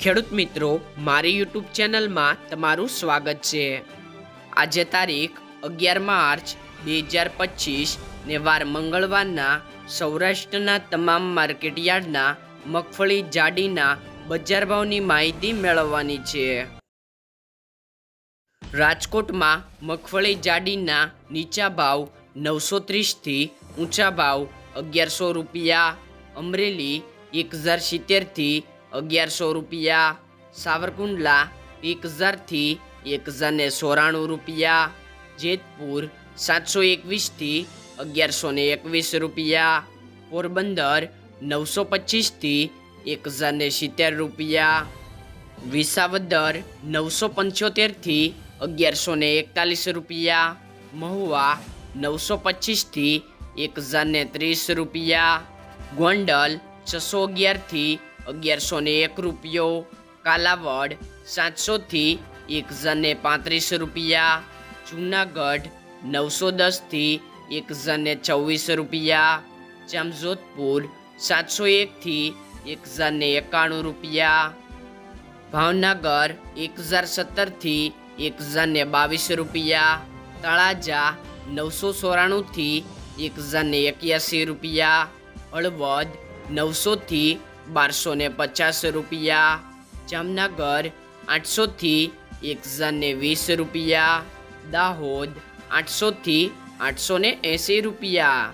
ખેડૂત મિત્રો, મારી યુટ્યુબ ચેનલમાં તમારું સ્વાગત છે. આજે તારીખ અગિયાર માર્ચ બે હજાર પચીસ ને વાર મંગળવારના સૌરાષ્ટ્રના તમામ માર્કેટ યાર્ડના મગફળી જાડીના બજાર ભાવની માહિતી મેળવવાની છે. રાજકોટમાં મગફળી જાડીના નીચા ભાવ નવસો ત્રીસથી ઊંચા ભાવ અગિયારસો રૂપિયા, અમરેલી એક હજાર સિત્તેરથી અગિયારસો રૂપિયા, સાવરકુંડલા એક હજારથી એક હજાર ને સોરાણું રૂપિયા, જેતપુર સાતસો એકવીસથી અગિયારસો ને એકવીસ રૂપિયા, પોરબંદર નવસો પચીસથી એક હજાર ને સિત્તેર રૂપિયા, વિસાવદર નવસો પંચોતેરથી અગિયારસો ને એકતાલીસ રૂપિયા, મહુવા નવસો પચીસથી એક હજાર ને ત્રીસ રૂપિયા, ગોંડલ છસો અગિયારથી અગિયારસો ને એક રૂપિયો, કાલાવડ સાતસોથી એક હજાર ને પાંત્રીસ રૂપિયા, જૂનાગઢ નવસો દસથી એક હજાર ને ચોવીસ રૂપિયા, જામજોધપુર સાતસો એકથી એક હજાર ને એકાણું રૂપિયા, ભાવનગર એક હજાર સત્તરથી એક હજાર ને બાવીસ રૂપિયા, તળાજા નવસો ચોરાણુંથી એક હજાર ને એક્યાસી રૂપિયા, હળવદ નવસોથી બારસો ને પચાસ રૂપિયા, જામનગર આઠસોથી એક હજારને વીસ રૂપિયા, દાહોદ આઠસોથી આઠસો ને એંસી રૂપિયા.